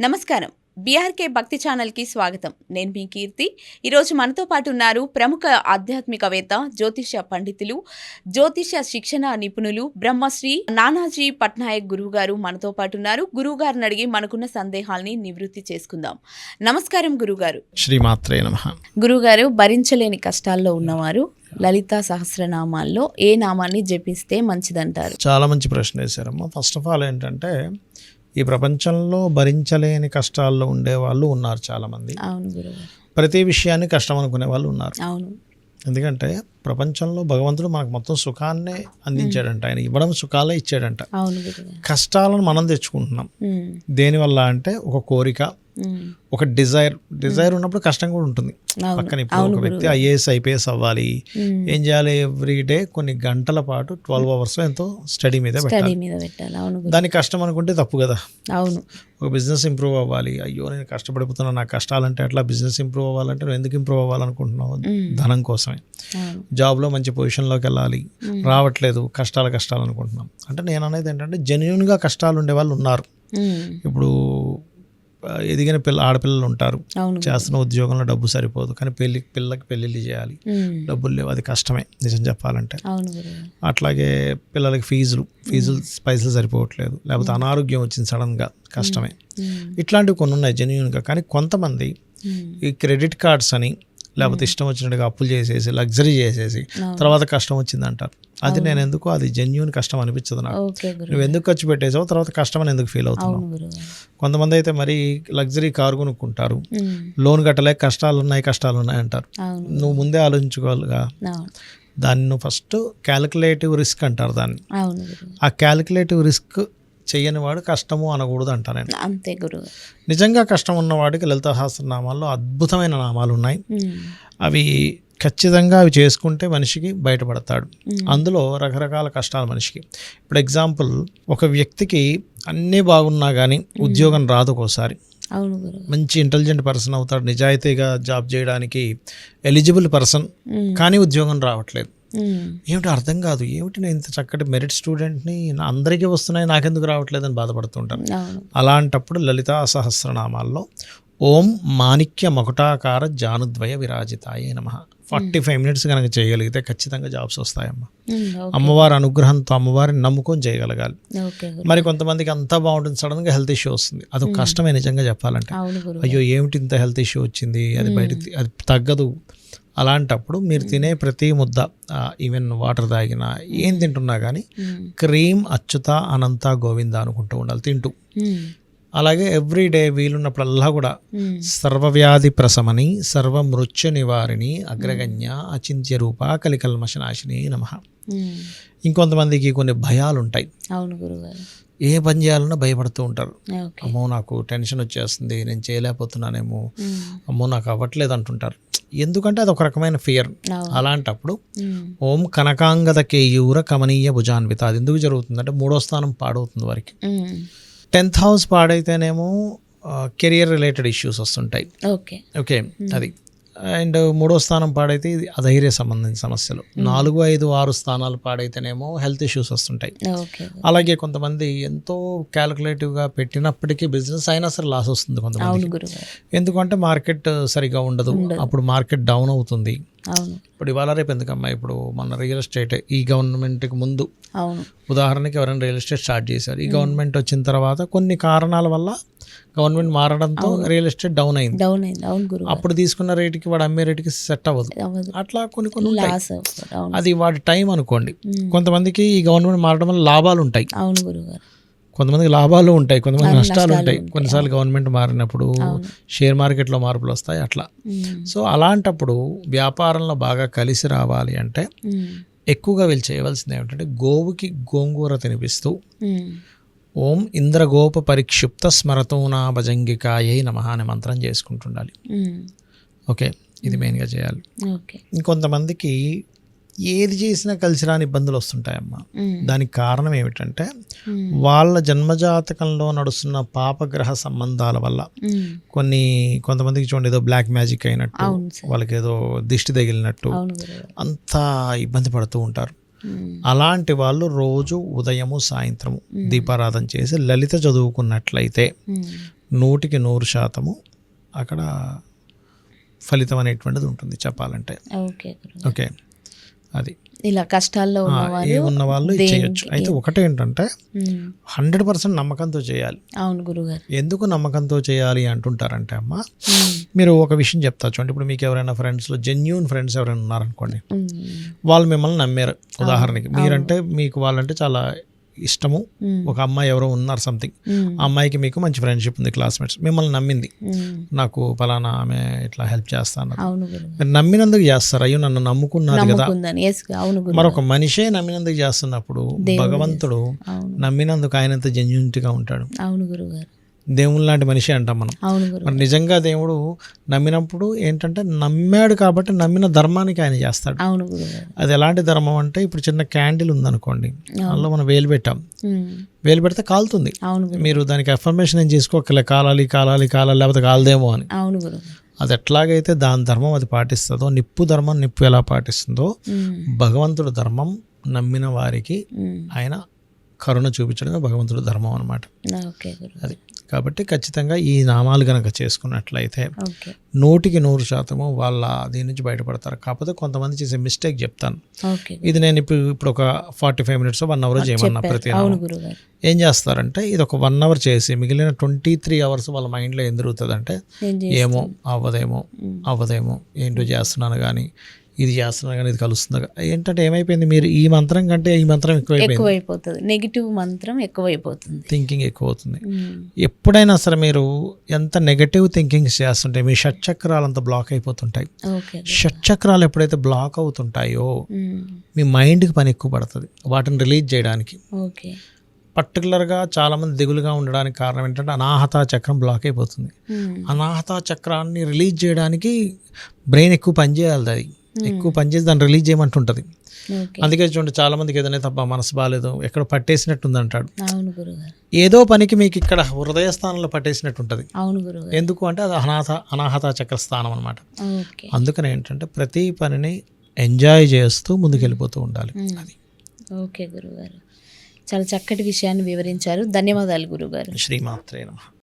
నమస్కారం. బీఆర్కే భక్తి ఛానల్కి స్వాగతం. నేను మీ కీర్తి. ఈరోజు మనతో పాటు ఉన్నారు ప్రముఖ ఆధ్యాత్మికవేత్త జ్యోతిష పండితులు జ్యోతిష శిక్షణ నిపుణులు బ్రహ్మశ్రీ నానాజీ పట్నాయక్ గురువు గారు మనతో పాటు ఉన్నారు. గురువు గారిని అడిగి మనకున్న సందేహాల్ని నివృత్తి చేసుకుందాం. నమస్కారం గురుగారు శ్రీమాత్రే నమ. గురుగారు భరించలేని కష్టాల్లో ఉన్నవారు లలిత సహస్రనామాల్లో ఏ నామాన్ని జపిస్తే మంచిదంటారు? చాలా మంచి ప్రశ్న వేశారమ్మా. ఫస్ట్ ఆఫ్ ఆల్ ఏంటంటే ఈ ప్రపంచంలో భరించలేని కష్టాల్లో ఉండే వాళ్ళు ఉన్నారు చాలామంది. ప్రతి విషయాన్ని కష్టం అనుకునే వాళ్ళు ఉన్నారు. ఎందుకంటే ప్రపంచంలో భగవంతుడు మనకు మొత్తం సుఖాన్నే అందించాడంట. ఆయన ఇవ్వడం సుఖాలే ఇచ్చాడంట. కష్టాలను మనం తెచ్చుకుంటున్నాం. దేనివల్ల అంటే ఒక కోరిక ఒక డిజైర్ డిజైర్ ఉన్నప్పుడు కష్టం కూడా ఉంటుంది. పక్కన ఇప్పుడు ఒక వ్యక్తి ఐఏఎస్ ఐపీఎస్ అవ్వాలి. ఏం చేయాలి? ఎవ్రీ డే కొన్ని గంటల పాటు ట్వెల్వ్ అవర్స్ ఎంతో స్టడీ మీద పెట్టాలి. దాని కష్టం అనుకుంటే తప్పు కదా. అవును. ఒక బిజినెస్ ఇంప్రూవ్ అవ్వాలి. అయ్యో నేను కష్టపడిపోతున్నా నా కష్టాలంటే అట్లా బిజినెస్ ఇంప్రూవ్ అవ్వాలంటే నువ్వు ఎందుకు ఇంప్రూవ్ అవ్వాలనుకుంటున్నావు? ధనం కోసమే. జాబ్లో మంచి పొజిషన్లోకి వెళ్ళాలి. రావట్లేదు. కష్టాలు కష్టాలు అనుకుంటున్నాం. అంటే నేను అనేది ఏంటంటే జెన్యున్గా కష్టాలు ఉండే వాళ్ళు ఉన్నారు. ఇప్పుడు ఎదిగిన పిల్ల ఆడపిల్లలు ఉంటారు. చేస్తున్న ఉద్యోగంలో డబ్బు సరిపోదు. కానీ పెళ్ళి పిల్లకి పెళ్ళిళ్ళు చేయాలి. డబ్బులు లేవు. అది కష్టమే. నిజం చెప్పాలంటే. అట్లాగే పిల్లలకి ఫీజులు ఫీజులు పైసలు సరిపోవట్లేదు. లేకపోతే అనారోగ్యం వచ్చింది సడన్గా. కష్టమే. ఇట్లాంటివి కొన్ని ఉన్నాయి జెన్యున్గా కానీ కొంతమంది ఈ క్రెడిట్ కార్డ్స్ అని లేకపోతే ఇష్టం వచ్చినట్టుగా అప్పులు చేసేసి లగ్జరీ చేసేసి తర్వాత కష్టం వచ్చింది అంటారు అది నేను ఎందుకు అది జెన్యున్ కష్టం అనిపించదు నాకు. నువ్వు ఎందుకు ఖర్చు పెట్టేసావు తర్వాత కష్టం అని ఎందుకు ఫీల్ అవుతున్నావు? కొంతమంది అయితే మరి లగ్జరీ కారు కొనుక్కుంటారు. ఉమ్, లోన్ కట్టలేక కష్టాలు ఉన్నాయి కష్టాలు ఉన్నాయి అంటారు నువ్వు ముందే ఆలోచించుకోవాలిగా. దాన్ని నువ్వు ఫస్ట్ క్యాలిక్యులేటివ్ రిస్క్ అంటారు దాన్ని. ఆ క్యాలిక్యులేటివ్ రిస్క్ చేయని వాడు కష్టము అనకూడదు అంటా నేను. అంతే గురు నిజంగా కష్టం ఉన్నవాడికి లలిత సహస్రనామాల్లో అద్భుతమైన నామాలు ఉన్నాయి. అవి ఖచ్చితంగా అవి చేసుకుంటే మనిషికి బయటపడతాడు. అందులో రకరకాల కష్టాలు మనిషికి. ఇప్పుడు ఎగ్జాంపుల్ ఒక వ్యక్తికి అన్నీ బాగున్నా కానీ ఉద్యోగం రాదు గురు మంచి ఇంటెలిజెంట్ పర్సన్ అవుతాడు నిజాయితీగా జాబ్ చేయడానికి ఎలిజిబుల్ పర్సన్ కానీ ఉద్యోగం రావట్లేదు. ఏమిటి అర్థం కాదు? ఏమిటి నేను ఇంత చక్కటి మెరిట్ స్టూడెంట్ని అందరికీ వస్తున్నాయి నాకెందుకు రావట్లేదని బాధపడుతుంటాను అలాంటప్పుడు లలితా సహస్రనామాల్లో ఓం మాణిక్య మకుటాకార జానుద్వయ విరాజితాయ నమ. ఫార్టీ ఫైవ్ మినిట్స్ కనుక చేయగలిగితే ఖచ్చితంగా జాబ్స్ వస్తాయమ్మా. అమ్మవారి అనుగ్రహంతో అమ్మవారిని నమ్ముకొని చేయగలగాలి. మరి కొంతమందికి అంతా బాగుంటుంది సడన్గా హెల్త్ ఇష్యూ వస్తుంది. అది కష్టమే నిజంగా చెప్పాలంటే. అయ్యో ఏమిటి ఇంత హెల్త్ ఇష్యూ వచ్చింది? అది బయట అది తగ్గదు. అలాంటప్పుడు మీరు తినే ప్రతి ముద్ద ఈవెన్ వాటర్ తాగినా ఏం తింటున్నా కానీ క్రీమ్ అచ్యుత అనంత గోవింద అనుకుంటూ ఉండాలి తింటూ. అలాగే ఎవ్రీ డే వీలున్నప్పుడల్లా కూడా సర్వవ్యాధి ప్రశమని సర్వమృత్యు నివారిణి అగ్రగణ్య అచింత్య రూప కలికల్మశనాశిని నమ. ఉమ్, ఇంకొంతమందికి కొన్ని భయాలు ఉంటాయి అవును గురుగారు. ఏ పని చేయాలన్నా భయపడుతూ ఉంటారు. అమ్మో నాకు టెన్షన్ వచ్చేస్తుంది నేను చేయలేకపోతున్నానేమో. అమ్మో నాకు అవ్వట్లేదు అంటుంటారు. ఎందుకంటే అది ఒక రకమైన ఫియర్ అలాంటప్పుడు ఓం కనకాంగద కేయూర కమనీయ భుజాన్విత. అది ఎందుకు జరుగుతుందంటే మూడో స్థానం పాడవుతుంది వారికి. టెన్త్ హౌస్ పాడైతేనేమో కెరియర్ రిలేటెడ్ ఇష్యూస్ వస్తుంటాయి. ఓకే. ఓకే అది. అండ్ మూడో స్థానం పాడైతే ఇది అధైర్య సంబంధించిన సమస్యలు. నాలుగు ఐదు ఆరు స్థానాలు పాడైతేనేమో హెల్త్ ఇష్యూస్ వస్తుంటాయి. అలాగే కొంతమంది ఎంతో క్యాలిక్యులేటివ్గా పెట్టినప్పటికీ బిజినెస్ అయినా సరే లాస్ వస్తుంది కొంతమంది ఎందుకంటే మార్కెట్ సరిగా ఉండదు. అప్పుడు మార్కెట్ డౌన్ అవుతుంది. అవును. ఇప్పుడు ఇవాళ రేపు ఎందుకమ్మా? ఇప్పుడు మన రియల్ ఎస్టేట్ ఈ గవర్నమెంట్కి ముందు అవును. ఉదాహరణకి ఎవరైనా రియల్ ఎస్టేట్ స్టార్ట్ చేశారు. ఈ గవర్నమెంట్ వచ్చిన తర్వాత కొన్ని కారణాల వల్ల గవర్నమెంట్ మారడంతో రియల్ ఎస్టేట్ డౌన్ అయింది. డౌన్ అయింది. అవును గురుగారు అప్పుడు తీసుకున్న రేటుకి వాడు అమ్మే రేటుకి సెట్ అవ్వదు. అట్లా కొన్ని కొన్ని. లాస్ అది వాడి టైం అనుకోండి. కొంతమందికి ఈ గవర్నమెంట్ మారడం వల్ల లాభాలు ఉంటాయి. అవును గురుగారు కొంతమందికి లాభాలు ఉంటాయి కొంతమంది నష్టాలు ఉంటాయి. కొన్నిసార్లు గవర్నమెంట్ మారినప్పుడు షేర్ మార్కెట్లో మార్పులు వస్తాయి అట్లా. సో అలాంటప్పుడు వ్యాపారంలో బాగా కలిసి రావాలి అంటే ఎక్కువగా వీళ్ళు చేయవలసింది ఏమిటంటే గోవుకి గోంగూర తినిపిస్తూ ఓం ఇంద్రగోప పరిక్షిప్త స్మరతోనా భజంగికాయై నమ అనే మంత్రం చేసుకుంటుండాలి. ఓకే ఇది మెయిన్గా చేయాలి. ఓకే. ఇంకొంతమందికి ఏది చేసినా కలిసి రాని ఇబ్బందులు వస్తుంటాయమ్మా. దానికి కారణం ఏమిటంటే వాళ్ళ జన్మజాతకంలో నడుస్తున్న పాపగ్రహ సంబంధాల వల్ల కొన్ని కొంతమందికి చూడండి ఏదో బ్లాక్ మ్యాజిక్ అయినట్టు వాళ్ళకి ఏదో దిష్టి తగిలినట్టు అంతా ఇబ్బంది పడుతూ ఉంటారు. అలాంటి వాళ్ళు రోజు ఉదయము సాయంత్రము దీపారాధన చేసి లలిత చదువుకున్నట్లయితే నూటికి నూరు శాతము అక్కడ ఫలితం అనేటువంటిది ఉంటుంది చెప్పాలంటే. Okay okay. అది. ఇలా కష్టాల్లో ఉన్న వాళ్ళు చేయొచ్చు. అయితే ఒకటే ఏంటంటే హండ్రెడ్ పర్సెంట్ నమ్మకంతో చేయాలి. అవును గురుగారు. ఎందుకు నమ్మకంతో చేయాలి అంటుంటారంటే అమ్మ మీరు ఒక విషయం చెప్తా చూడండి. ఇప్పుడు మీకు ఎవరైనా ఫ్రెండ్స్లో జెన్యున్ ఫ్రెండ్స్ ఎవరైనా ఉన్నారనుకోండి వాళ్ళు మిమ్మల్ని నమ్మారు. ఉదాహరణకి మీరంటే మీకు వాళ్ళంటే చాలా ఇష్టము. ఒక అమ్మాయి ఎవరో ఉన్నారు సంథింగ్ ఆ అమ్మాయికి మీకు మంచి ఫ్రెండ్షిప్ ఉంది క్లాస్మేట్స్ మిమ్మల్ని నమ్మింది. నాకు ఫలానా ఆమె ఇట్లా హెల్ప్ మీరు నమ్మినందుకు చేస్తారు. అయ్యో నన్ను నమ్ముకున్నారు కదా. మరొక మనిషే నమ్మినందుకు చేస్తున్నప్పుడు భగవంతుడు నమ్మినందుకు ఆయనంత జెన్యునిటీగా ఉంటాడు. అవును గురుగారు దేవుని లాంటి మనిషి అంటాం మనం. మరి నిజంగా దేవుడు నమ్మినప్పుడు ఏంటంటే నమ్మాడు కాబట్టి నమ్మిన ధర్మానికి ఆయన చేస్తాడు. అది ఎలాంటి ధర్మం అంటే ఇప్పుడు చిన్న క్యాండిల్ ఉందనుకోండి అందులో మనం వేలు పెట్టాం. వేలు పెడితే కాలుతుంది. మీరు దానికి అఫర్మేషన్ ఏం చేసుకోకలే కాలాలి కాలాలి కాలాలి లేకపోతే కాలదేమో అని. అది ఎట్లాగైతే దాని ధర్మం అది పాటిస్తుందో నిప్పు ధర్మం నిప్పు ఎలా పాటిస్తుందో భగవంతుడు ధర్మం నమ్మిన వారికి ఆయన కరుణ చూపించడమే భగవంతుడు ధర్మం అనమాట అది. కాబట్టి ఖచ్చితంగా ఈ నామాలు గనక చేసుకున్నట్లయితే నూటికి నూరు శాతము వాళ్ళ దీని నుంచి బయటపడతారు. కాకపోతే కొంతమంది చేసే మిస్టేక్ చెప్తాను. ఇది నేను ఇప్పుడు ఇప్పుడు ఒక forty five minutes one hour చేయమన్నా ప్రతి ఏం చేస్తారంటే ఇది ఒక వన్ అవర్ చేసి మిగిలిన ట్వంటీ త్రీ అవర్స్ వాళ్ళ మైండ్లో ఏం నేను చేసి ఏమో అవ్వదేమో అవ్వదేమో ఏంటో చేస్తున్నాను కానీ ఇది చేస్తున్నాను కానీ ఇది కలుస్తుంది ఏంటంటే ఏమైపోయింది? మీరు ఈ మంత్రం కంటే ఈ మంత్రం ఎక్కువైపోతుంది. నెగిటివ్ మంత్రం ఎక్కువైపోతుంది. థింకింగ్ ఎక్కువ అవుతుంది ఉమ్, ఎప్పుడైనా సరే మీరు ఎంత నెగటివ్ థింకింగ్ చేస్తుంటే మీ షట్చక్రాలు అంత బ్లాక్ అయిపోతుంటాయి. షట్చక్రాలు ఎప్పుడైతే బ్లాక్ అవుతుంటాయో ఉమ్, మీ మైండ్కి పని ఎక్కువ పడుతుంది. వాటిని రిలీజ్ చేయడానికి. ఓకే పర్టికులర్గా చాలామంది దిగులుగా ఉండడానికి కారణం ఏంటంటే అనాహత చక్రం బ్లాక్ అయిపోతుంది. ఉమ్, అనాహత చక్రాన్ని రిలీజ్ చేయడానికి బ్రెయిన్ ఎక్కువ పనిచేయాలి అది. ఎక్కువ పనిచేసి దాన్ని రిలీజ్ చేయమంటుంటుంది. అందుకే చూడండి చాలా మందికి ఏదైనా తప్ప మనసు బాగాలేదు ఎక్కడ పట్టేసినట్టుంది అంటాడు ఏదో పనికి మీకు ఇక్కడ హృదయ స్థానంలో పట్టేసినట్టు ఉంటుంది ఎందుకు అంటే అది అనాథ అనాహత చక్ర స్థానం అనమాట అందుకని ఏంటంటే ప్రతి పనిని ఎంజాయ్ చేస్తూ ముందుకు వెళ్ళిపోతూ ఉండాలి. అది. ఓకే గురుగారు. చాలా చక్కటి విషయాన్ని వివరించారు. ధన్యవాదాలు గురుగారు. శ్రీమాత్రే నమః.